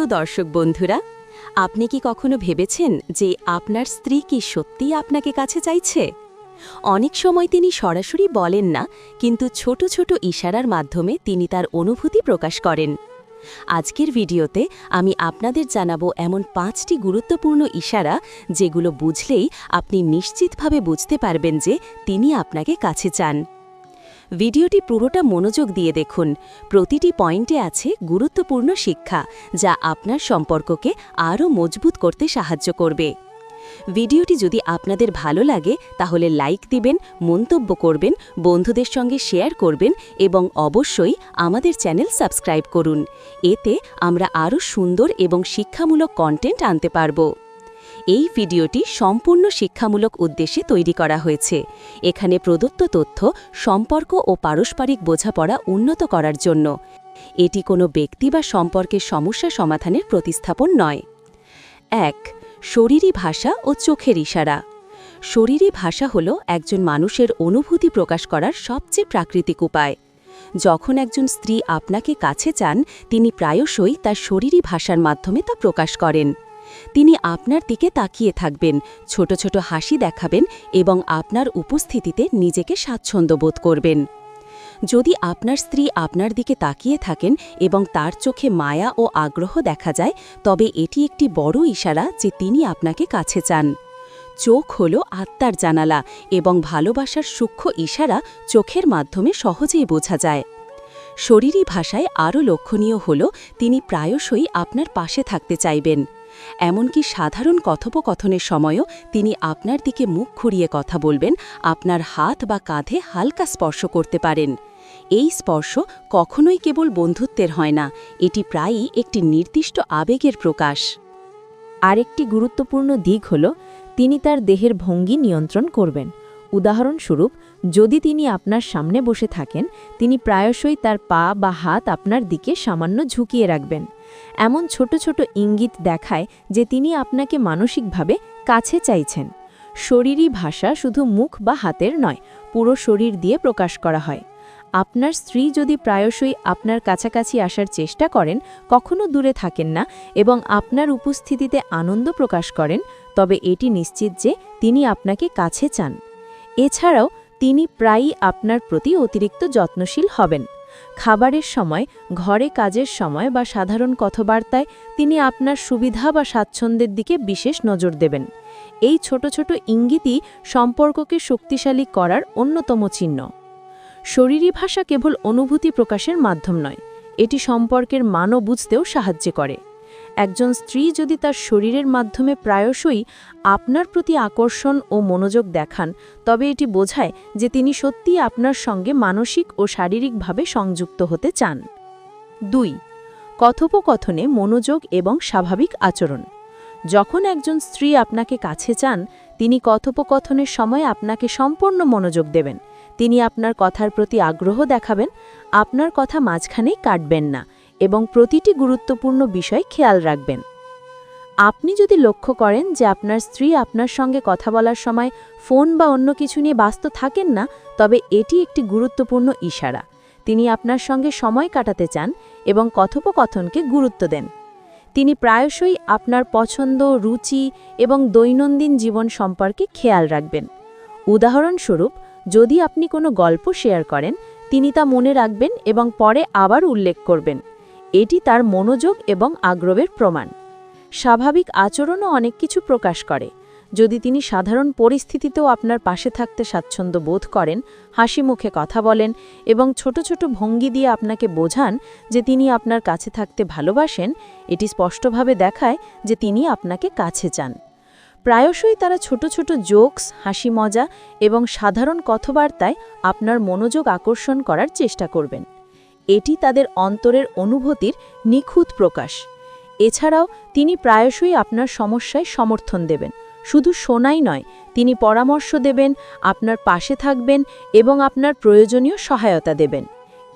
প্রিয় দর্শক বন্ধুরা, আপনি কি কখনো ভেবেছেন যে আপনার স্ত্রী কি সত্যিই আপনাকে কাছে চাইছে? অনেক সময় তিনি সরাসরি বলেন না, কিন্তু ছোট ছোট ইশারার মাধ্যমে তিনি তার অনুভূতি প্রকাশ করেন। আজকের ভিডিওতে আমি আপনাদের জানাব এমন পাঁচটি গুরুত্বপূর্ণ ইশারা যেগুলো বুঝলেই আপনি নিশ্চিতভাবে বুঝতে পারবেন যে তিনি আপনাকে কাছে চান। ভিডিওটি পুরোটা মনোযোগ দিয়ে দেখুন। প্রতিটি পয়েন্টে আছে গুরুত্বপূর্ণ শিক্ষা, যা আপনার সম্পর্ককে আরও মজবুত করতে সাহায্য করবে। ভিডিওটি যদি আপনাদের ভালো লাগে, তাহলে লাইক দিবেন, মন্তব্য করবেন, বন্ধুদের সঙ্গে শেয়ার করবেন এবং অবশ্যই আমাদের চ্যানেল সাবস্ক্রাইব করুন। এতে আমরা আরও সুন্দর এবং শিক্ষামূলক কন্টেন্ট আনতে পারব। এই ভিডিওটি সম্পূর্ণ শিক্ষামূলক উদ্দেশ্যে তৈরি করা হয়েছে। এখানে প্রদত্ত তথ্য, সম্পর্ক ও পারস্পরিক বোঝাপড়া উন্নত করার জন্য। এটি কোনো ব্যক্তি বা সম্পর্কের সমস্যা সমাধানের প্রতিস্থাপন নয়। এক, শরীরী ভাষা ও চোখের ইশারা। শরীরী ভাষা হল একজন মানুষের অনুভূতি প্রকাশ করার সবচেয়ে প্রাকৃতিক উপায়। যখন একজন স্ত্রী আপনাকে কাছে চান, তিনি প্রায়শই তার শরীরী ভাষার মাধ্যমে তা প্রকাশ করেন। তিনি আপনার দিকে তাকিয়ে থাকবেন, ছোট ছোট হাসি দেখাবেন এবং আপনার উপস্থিতিতে নিজেকে স্বাচ্ছন্দ্য বোধ করবেন। যদি আপনার স্ত্রী আপনার দিকে তাকিয়ে থাকেন এবং তার চোখে মায়া ও আগ্রহ দেখা যায়, তবে এটি একটি বড় ইশারা যে তিনি আপনাকে কাছে চান। চোখ হল আত্মার জানালা এবং ভালোবাসার সূক্ষ্ম ইশারা চোখের মাধ্যমে সহজেই বোঝা যায়। শরীরী ভাষায় আরও লক্ষণীয় হল, তিনি প্রায়শই আপনার পাশে থাকতে চাইবেন। এমনকি সাধারণ কথোপকথনের সময়ও তিনি আপনার দিকে মুখ ঘুরিয়ে কথা বলবেন, আপনার হাত বা কাঁধে হালকা স্পর্শ করতে পারেন। এই স্পর্শ কখনোই কেবল বন্ধুত্বের হয় না, এটি প্রায়ই একটি নির্দিষ্ট আবেগের প্রকাশ। আরেকটি গুরুত্বপূর্ণ দিক হল, তিনি তার দেহের ভঙ্গি নিয়ন্ত্রণ করবেন। উদাহরণস্বরূপ, যদি তিনি আপনার সামনে বসে থাকেন, তিনি প্রায়শই তার পা বা হাত আপনার দিকে সামান্য ঝুঁকিয়ে রাখবেন। এমন ছোট ছোট ইঙ্গিত দেখায় যে তিনি আপনাকে মানসিকভাবে কাছে চাইছেন। শরীরী ভাষা শুধু মুখ বা হাতের নয়, পুরো শরীর দিয়ে প্রকাশ করা হয়। আপনার স্ত্রী যদি প্রায়শই আপনার কাছাকাছি আসার চেষ্টা করেন, কখনো দূরে থাকেন না এবং আপনার উপস্থিতিতে আনন্দ প্রকাশ করেন, তবে এটি নিশ্চিত যে তিনি আপনাকে কাছে চান। এছাড়াও, তিনি প্রায়ই আপনার প্রতি অতিরিক্ত যত্নশীল হবেন। খাবারের সময়, ঘরে কাজের সময় বা সাধারণ কথাবার্তায় তিনি আপনার সুবিধা বা স্বাচ্ছন্দ্যের দিকে বিশেষ নজর দেবেন। এই ছোট ছোট ইঙ্গিতই সম্পর্ককে শক্তিশালী করার অন্যতম চিহ্ন। শরীরী ভাষা কেবল অনুভূতি প্রকাশের মাধ্যম নয়, এটি সম্পর্কের মানও বুঝতেও সাহায্য করে। একজন স্ত্রী যদি তার শরীরের মাধ্যমে প্রায়শই আপনার প্রতি আকর্ষণ ও মনোযোগ দেখান, তবে এটি বোঝায় যে তিনি সত্যিই আপনার সঙ্গে মানসিক ও শারীরিকভাবে সংযুক্ত হতে চান। দুই, কথোপকথনে মনোযোগ এবং স্বাভাবিক আচরণ। যখন একজন স্ত্রী আপনাকে কাছে চান, তিনি কথোপকথনের সময় আপনাকে সম্পূর্ণ মনোযোগ দেবেন। তিনি আপনার কথার প্রতি আগ্রহ দেখাবেন, আপনার কথা মাঝখানেই কাটবেন না। এবং প্রতিটি গুরুত্বপূর্ণ বিষয় খেয়াল রাখবেন। আপনি যদি লক্ষ্য করেন যে আপনার স্ত্রী আপনার সঙ্গে কথা বলার সময় ফোন বা অন্য কিছু নিয়ে ব্যস্ত থাকেন না, তবে এটি একটি গুরুত্বপূর্ণ ইশারা। তিনি আপনার সঙ্গে সময় কাটাতে চান এবং কথোপকথনকে গুরুত্ব দেন। তিনি প্রায়শই আপনার পছন্দ, রুচি এবং দৈনন্দিন জীবন সম্পর্কে খেয়াল রাখবেন। উদাহরণস্বরূপ, যদি আপনি কোনো গল্প শেয়ার করেন, তিনি তা মনে রাখবেন এবং পরে আবার উল্লেখ করবেন। এটি তার মনোযোগ এবং আগ্রহের প্রমাণ। স্বাভাবিক আচরণও অনেক কিছু প্রকাশ করে। যদি তিনি সাধারণ পরিস্থিতিতেও আপনার পাশে থাকতে স্বাচ্ছন্দ্য বোধ করেন, হাসি মুখে কথা বলেন এবং ছোট ছোট ভঙ্গি দিয়ে আপনাকে বোঝান যে তিনি আপনার কাছে থাকতে ভালোবাসেন, এটি স্পষ্টভাবে দেখায় যে তিনি আপনাকে কাছে চান। প্রায়শই তারা ছোট ছোট জোকস, হাসি মজা এবং সাধারণ কথাবার্তায় আপনার মনোযোগ আকর্ষণ করার চেষ্টা করবেন। এটি তাদের অন্তরের অনুভূতির নিখুঁত প্রকাশ। এছাড়াও, তিনি প্রায়শই আপনার সমস্যায় সমর্থন দেবেন। শুধু শোনাই নয়, তিনি পরামর্শ দেবেন, আপনার পাশে থাকবেন এবং আপনার প্রয়োজনীয় সহায়তা দেবেন।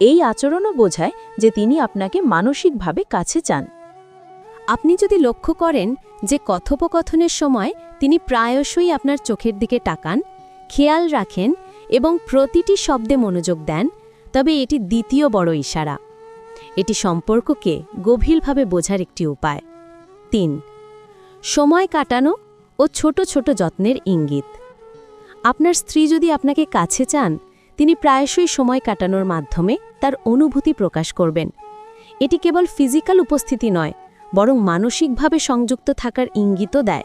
এই আচরণও বোঝায় যে তিনি আপনাকে মানসিকভাবে কাছে চান। আপনি যদি লক্ষ্য করেন যে কথোপকথনের সময় তিনি প্রায়শই আপনার চোখের দিকে তাকান, খেয়াল রাখেন এবং প্রতিটি শব্দে মনোযোগ দেন তবে এটি দ্বিতীয় বড় ইশারা। এটি সম্পর্ককে গভীরভাবে বোঝার একটি উপায়। তিন, সময় কাটানো ও ছোট ছোট যত্নের ইঙ্গিত। আপনার স্ত্রী যদি আপনাকে কাছে চান, তিনি প্রায়শই সময় কাটানোর মাধ্যমে তার অনুভূতি প্রকাশ করবেন। এটি কেবল ফিজিক্যাল উপস্থিতি নয়, বরং মানসিকভাবে সংযুক্ত থাকার ইঙ্গিতও দেয়।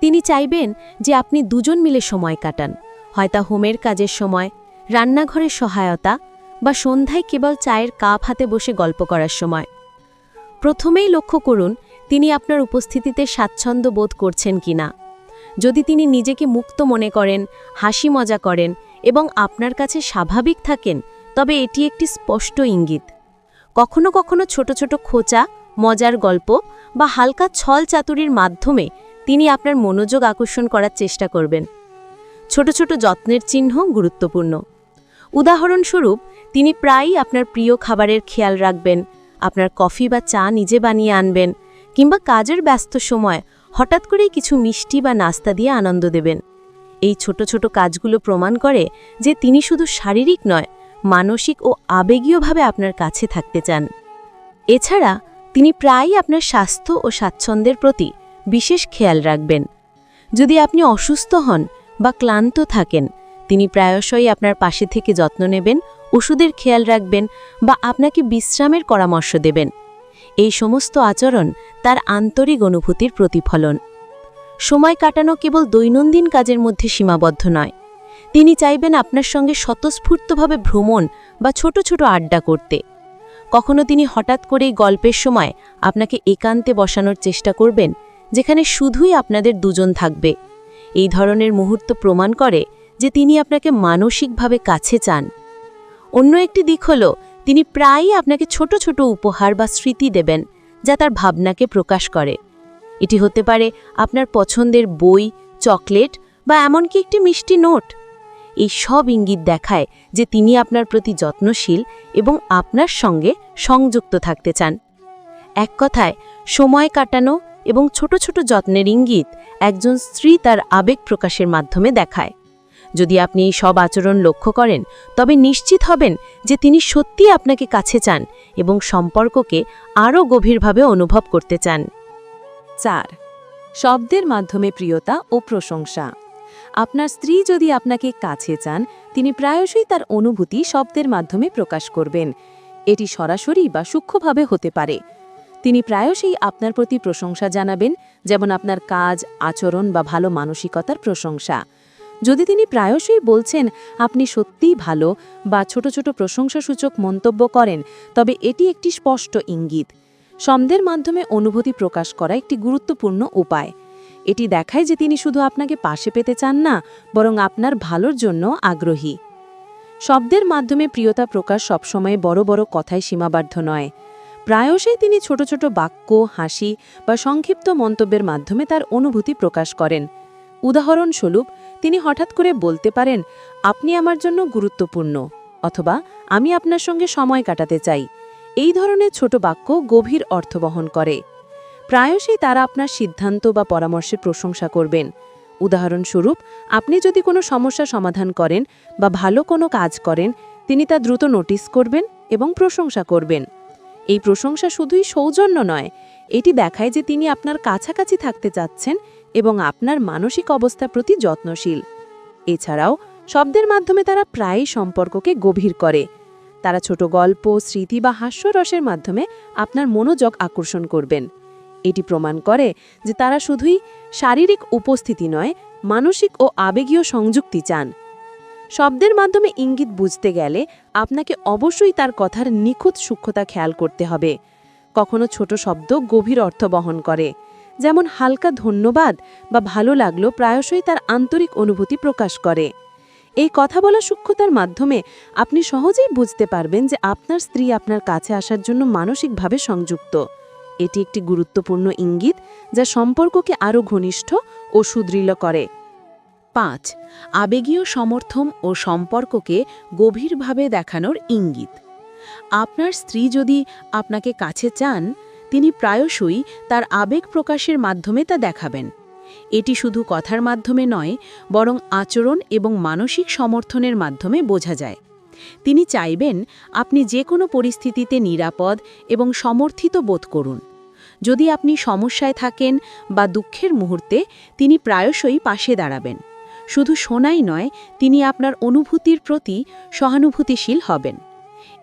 তিনি চাইবেন যে আপনি দুজন মিলে সময় কাটান হয়তো হোমের কাজের সময়, রান্নাঘরের সহায়তা বা সন্ধ্যায় কেবল চায়ের কাপ হাতে বসে গল্প করার সময়। প্রথমেই লক্ষ্য করুন, তিনি আপনার উপস্থিতিতে স্বাচ্ছন্দ্য বোধ করছেন কিনা। যদি তিনি নিজেকে মুক্ত মনে করেন, হাসি মজা করেন এবং আপনার কাছে স্বাভাবিক থাকেন, তবে এটি একটি স্পষ্ট ইঙ্গিত। কখনো কখনো ছোট ছোট খোঁচা, মজার গল্প বা হালকা ছল চাতুরির মাধ্যমে তিনি আপনার মনোযোগ আকর্ষণ করার চেষ্টা করবেন। ছোট ছোট যত্নের চিহ্ন গুরুত্বপূর্ণ। উদাহরণস্বরূপ তিনি প্রায়ই আপনার প্রিয় খাবারের খেয়াল রাখবেন, আপনার কফি বা চা নিজে বানিয়ে আনবেন, কিংবা কাজের ব্যস্ত সময় হঠাৎ করেই কিছু মিষ্টি বা নাস্তা দিয়ে আনন্দ দেবেন। এই ছোট ছোট কাজগুলো প্রমাণ করে যে তিনি শুধু শারীরিক নয়, মানসিক ও আবেগীয়ভাবে আপনার কাছে থাকতে চান। এছাড়া তিনি প্রায়ই আপনার স্বাস্থ্য ও স্বাচ্ছন্দ্যের প্রতি বিশেষ খেয়াল রাখবেন। যদি আপনি অসুস্থ হন বা ক্লান্ত থাকেন, তিনি প্রায়শই আপনার পাশে থেকে যত্ন নেবেন ওষুধের খেয়াল রাখবেন বা আপনাকে বিশ্রামের পরামর্শ দেবেন। এই সমস্ত আচরণ তার আন্তরিক অনুভূতির প্রতিফলন। সময় কাটানো কেবল দৈনন্দিন কাজের মধ্যে সীমাবদ্ধ নয়। তিনি চাইবেন আপনার সঙ্গে স্বতঃস্ফূর্তভাবে ভ্রমণ বা ছোট ছোট আড্ডা করতে। কখনো তিনি হঠাৎ করেই গল্পের সময় আপনাকে একান্তে বসানোর চেষ্টা করবেন, যেখানে শুধুই আপনাদের দুজন থাকবে। এই ধরনের মুহূর্ত প্রমাণ করে যে তিনি আপনাকে মানসিকভাবে কাছে চান। অন্য একটি দিক হল, তিনি প্রায়ই আপনাকে ছোট ছোট উপহার বা স্মৃতি দেবেন, যা তার ভাবনাকে প্রকাশ করে। এটি হতে পারে আপনার পছন্দের বই, চকলেট বা এমনকি একটি মিষ্টি নোট। এই সব ইঙ্গিত দেখায় যে তিনি আপনার প্রতি যত্নশীল এবং আপনার সঙ্গে সংযুক্ত থাকতে চান। এক কথায়, সময় কাটানো এবং ছোট ছোট যত্নের ইঙ্গিত একজন স্ত্রী তার আবেগ প্রকাশের মাধ্যমে দেখায়। যদি আপনি এই সব আচরণ লক্ষ্য করেন, তবে নিশ্চিত হবেন যে তিনি সত্যি আপনাকে কাছে চান এবং সম্পর্ককে আরও গভীরভাবে অনুভব করতে চান। চার, শব্দের মাধ্যমে প্রিয়তা ও প্রশংসা। আপনার স্ত্রী যদি আপনাকে কাছে চান, তিনি প্রায়শই তার অনুভূতি শব্দের মাধ্যমে প্রকাশ করবেন। এটি সরাসরি বা সূক্ষ্মভাবে হতে পারে। তিনি প্রায়শই আপনার প্রতি প্রশংসা জানাবেন, যেমন আপনার কাজ, আচরণ বা ভালো মানসিকতার প্রশংসা। যদি তিনি প্রায়শই বলছেন, আপনি সত্যিই ভালো বা ছোট ছোট প্রশংসাসূচক মন্তব্য করেন, তবে এটি একটি স্পষ্ট ইঙ্গিত। শব্দের মাধ্যমে অনুভূতি প্রকাশ করা একটি গুরুত্বপূর্ণ উপায়। এটি দেখায় যে তিনি শুধু আপনাকে পাশে পেতে চান না, বরং আপনার ভালোর জন্য আগ্রহী। শব্দের মাধ্যমে প্রিয়তা প্রকাশ সবসময় বড় বড় কথায় সীমাবদ্ধ নয়। প্রায়শই তিনি ছোট ছোট বাক্য, হাসি বা সংক্ষিপ্ত মন্তব্যের মাধ্যমে তার অনুভূতি প্রকাশ করেন। উদাহরণস্বরূপ তিনি হঠাৎ করে বলতে পারেন, আপনি আমার জন্য গুরুত্বপূর্ণ, অথবা আমি আপনার সঙ্গে সময় কাটাতে চাই। এই ধরনের ছোট বাক্য গভীর অর্থ বহন করে। প্রায়শই তারা আপনার সিদ্ধান্ত বা পরামর্শের প্রশংসা করবেন। উদাহরণস্বরূপ, আপনি যদি কোনো সমস্যা সমাধান করেন বা ভালো কোনো কাজ করেন, তিনি তা দ্রুত নোটিস করবেন এবং প্রশংসা করবেন। এই প্রশংসা শুধুই সৌজন্য নয়, এটি দেখায় যে তিনি আপনার কাছাকাছি থাকতে চাচ্ছেন এবং আপনার মানসিক অবস্থার প্রতি যত্নশীল। এছাড়াও, শব্দের মাধ্যমে তারা প্রায়ই সম্পর্ককে গভীর করে। তারা ছোট গল্প, স্মৃতি বা হাস্যরসের মাধ্যমে আপনার মনোযোগ আকর্ষণ করবেন। এটি প্রমাণ করে যে তারা শুধুই শারীরিক উপস্থিতি নয়, মানসিক ও আবেগীয় সংযুক্তি চান। শব্দের মাধ্যমে ইঙ্গিত বুঝতে গেলে আপনাকে অবশ্যই তার কথার নিখুঁত সূক্ষ্মতা খেয়াল করতে হবে। কখনো ছোট শব্দ গভীর অর্থ বহন করে। যেমন হালকা ধন্যবাদ বা ভালো লাগল প্রায়শই তার আন্তরিক অনুভূতি প্রকাশ করে। এই কথা বলা সূক্ষ্মতার মাধ্যমে আপনি সহজেই বুঝতে পারবেন যে আপনার স্ত্রী আপনার কাছে আসার জন্য মানসিকভাবে সংযুক্ত। এটি একটি গুরুত্বপূর্ণ ইঙ্গিত যা সম্পর্ককে আরও ঘনিষ্ঠ ও সুদৃঢ় করে। পাঁচ, আবেগীয় সমর্থন ও সম্পর্ককে গভীরভাবে দেখানোর ইঙ্গিত। আপনার স্ত্রী যদি আপনাকে কাছে চান তিনি প্রায়শই তার আবেগ প্রকাশের মাধ্যমে তা দেখাবেন। এটি শুধু কথার মাধ্যমে নয়, বরং আচরণ এবং মানসিক সমর্থনের মাধ্যমে বোঝা যায়। তিনি চাইবেন আপনি যে কোনো পরিস্থিতিতে নিরাপদ এবং সমর্থিত বোধ করুন। যদি আপনি সমস্যায় থাকেন বা দুঃখের মুহূর্তে, তিনি প্রায়শই পাশে দাঁড়াবেন। শুধু শোনাই নয়, তিনি আপনার অনুভূতির প্রতি সহানুভূতিশীল হবেন।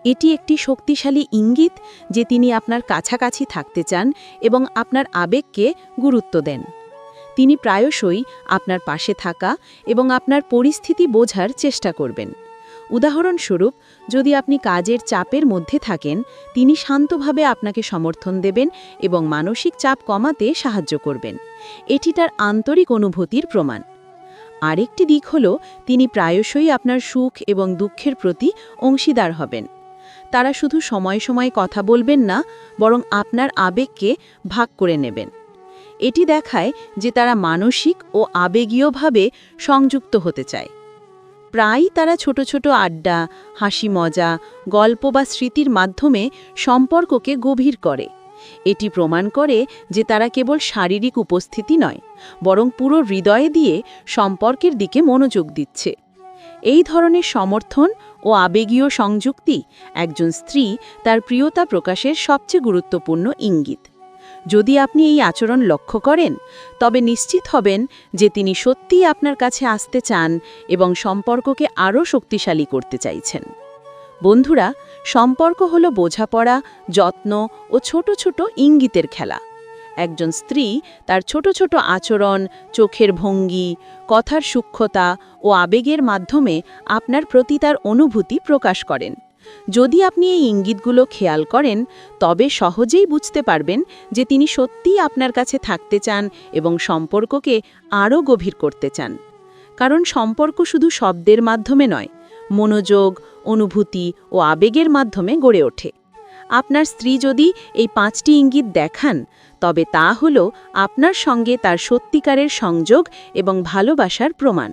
এটি একটি শক্তিশালী ইঙ্গিত যে তিনি আপনার কাছাকাছি থাকতে চান এবং আপনার আবেগকে গুরুত্ব দেন। তিনি প্রায়শই আপনার পাশে থাকা এবং আপনার পরিস্থিতি বোঝার চেষ্টা করবেন। উদাহরণস্বরূপ, যদি আপনি কাজের চাপের মধ্যে থাকেন, তিনি শান্তভাবে আপনাকে সমর্থন দেবেন এবং মানসিক চাপ কমাতে সাহায্য করবেন। এটি তার আন্তরিক অনুভূতির প্রমাণ। আরেকটি দিক হল, তিনি প্রায়শই আপনার সুখ এবং দুঃখের প্রতি অংশীদার হবেন। তারা শুধু সময় সময় কথা বলবেন না, বরং আপনার আবেগকে ভাগ করে নেবেন। এটি দেখায় যে তারা মানসিক ও আবেগীয়ভাবে সংযুক্ত হতে চায়। প্রায়ই তারা ছোট ছোট আড্ডা, হাসি মজা, গল্প বা স্মৃতির মাধ্যমে সম্পর্ককে গভীর করে। এটি প্রমাণ করে যে তারা কেবল শারীরিক উপস্থিতি নয়, বরং পুরো হৃদয়ে দিয়ে সম্পর্কের দিকে মনোযোগ দিচ্ছে। এই ধরনের সমর্থন ও আবেগীয় সংযুক্তি একজন স্ত্রী তার প্রিয়তা প্রকাশের সবচেয়ে গুরুত্বপূর্ণ ইঙ্গিত। যদি আপনি এই আচরণ লক্ষ্য করেন, তবে নিশ্চিত হবেন যে তিনি সত্যিই আপনার কাছে আসতে চান এবং সম্পর্ককে আরও শক্তিশালী করতে চাইছেন। বন্ধুরা, সম্পর্ক হলো বোঝাপড়া, যত্ন ও ছোট ছোট ইঙ্গিতের খেলা। একজন স্ত্রী, তার ছোট ছোট আচরণ, চোখের ভঙ্গি, কথার সূক্ষ্মতা ও আবেগের মাধ্যমে আপনার প্রতি তার অনুভূতি প্রকাশ করেন। যদি আপনি এই ইঙ্গিতগুলো খেয়াল করেন, তবে সহজেই বুঝতে পারবেন যে তিনি সত্যিই আপনার কাছে থাকতে চান এবং সম্পর্ককে আরও গভীর করতে চান। কারণ সম্পর্ক শুধু শব্দের মাধ্যমে নয়, মনোযোগ, অনুভূতি ও আবেগের মাধ্যমে গড়ে ওঠে। আপনার স্ত্রী যদি এই পাঁচটি ইঙ্গিত দেখান তবে তা হল আপনার সঙ্গে তার সত্যিকারের সংযোগ এবং ভালোবাসার প্রমাণ।